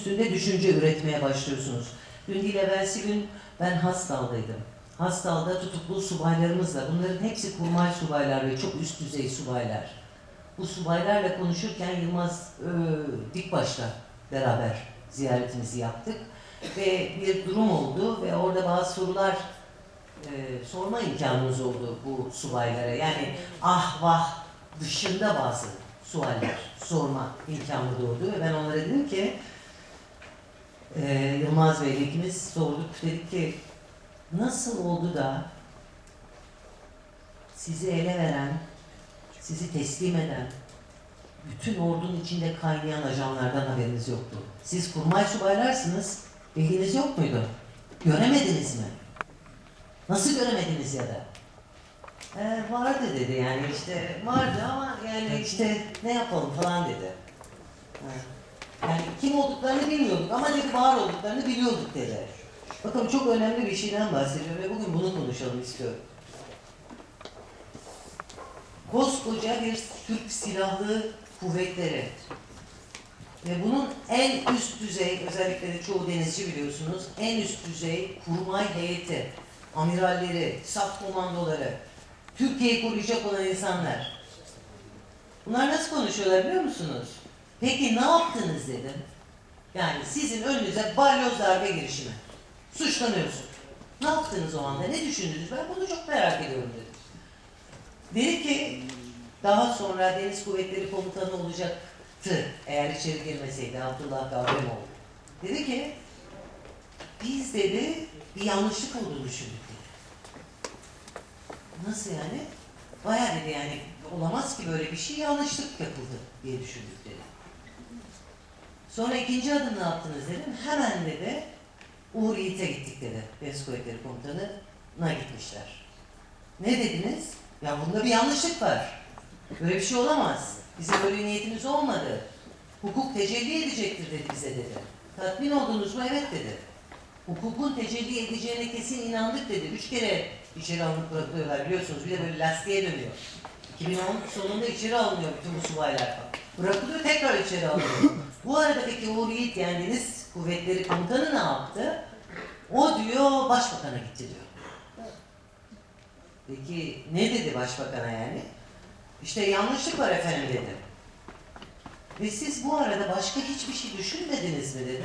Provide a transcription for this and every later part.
üstünde düşünce üretmeye başlıyorsunuz. Dün değil evvelsi gün ben Hastal'daydım. Hastal'da tutuklu subaylarımızla, bunların hepsi kurmay subaylar ve çok üst düzey subaylar. Bu subaylarla konuşurken Yılmaz e, Dikbaş'la beraber ziyaretimizi yaptık. Ve bir durum oldu ve orada bazı sorular e, sorma imkanımız oldu bu subaylara. Yani ah vah dışında bazı sualler sorma imkanı doğdu ve ben onlara dedim ki e, Yılmaz Bey'le ikimiz sorduk dedik ki nasıl oldu da sizi ele veren, sizi teslim eden, bütün ordunun içinde kaynayan ajanlardan haberiniz yoktu. Siz kurmay subaylarsınız, bilginiz yok muydu? Göremediniz mi? Nasıl göremediniz ya da? Ee, vardı dedi yani işte vardı ama yani işte ne yapalım falan dedi. Ha. Kim olduklarını bilmiyorduk ama dedi var olduklarını biliyorduk dedi. Bakın çok önemli bir şeyden bahsediyor ve bugün bunu konuşalım istiyorum. Koskoca bir Türk Silahlı Kuvvetleri ve bunun en üst düzey, özellikle de çoğu denizci biliyorsunuz, en üst düzey kurmay heyeti, amiralleri, saf komandoları, Türkiye'yi koruyacak olan insanlar. Bunlar nasıl konuşuyorlar biliyor musunuz? Peki ne yaptınız dedim. Yani sizin önünüze balyoz darbe girişimi. Suçlanıyorsun. Ne yaptınız o anda? Ne düşündünüz? Ben bunu çok merak ediyorum dedim. Dedi ki daha sonra Deniz Kuvvetleri Komutanı olacaktı eğer içeri girmeseydi Abdullah Gavremoğlu. Dedi ki biz dedi bir yanlışlık olduğunu düşündük dedi. Nasıl yani? Bayağı dedi yani olamaz ki böyle bir şey yanlışlık yapıldı diye düşündük dedi. Sonra ikinci adım ne yaptınız dedim. Hemen dedi Uğur Yiğit'e gittik dedi. Deniz Kuvvetleri Komutanı'na gitmişler. Ne dediniz? Ya bunda bir yanlışlık var. Böyle bir şey olamaz. Bizim böyle niyetimiz olmadı. Hukuk tecelli edecektir dedi bize dedi. Tatmin oldunuz mu? Evet dedi. Hukukun tecelli edeceğine kesin inandık dedi. Üç kere içeri alınıp bırakıyorlar biliyorsunuz. Bir de böyle lastiğe dönüyor. 2010 sonunda içeri alınıyor bütün bu subaylar falan. Bırakılıyor tekrar içeri alınıyor. Bu arada peki Uğur Yiğit yani Deniz Kuvvetleri Komutanı ne yaptı? O diyor başbakana gitti diyor. Peki ne dedi başbakana yani? İşte yanlışlık var efendim dedi. Ve siz bu arada başka hiçbir şey düşünmediniz mi dedi.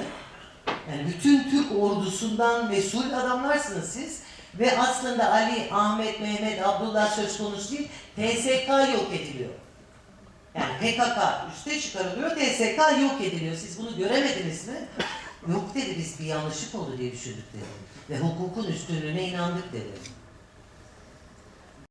Yani bütün Türk ordusundan mesul adamlarsınız siz. Ve aslında Ali, Ahmet, Mehmet, Abdullah söz konusu değil. TSK yok ediliyor. PKK üste çıkarılıyor, TSK yok ediliyor. Siz bunu göremediniz mi? Yok dedi biz bir yanlışlık oldu diye düşündük dedi. Ve hukukun üstünlüğüne inandık dedi.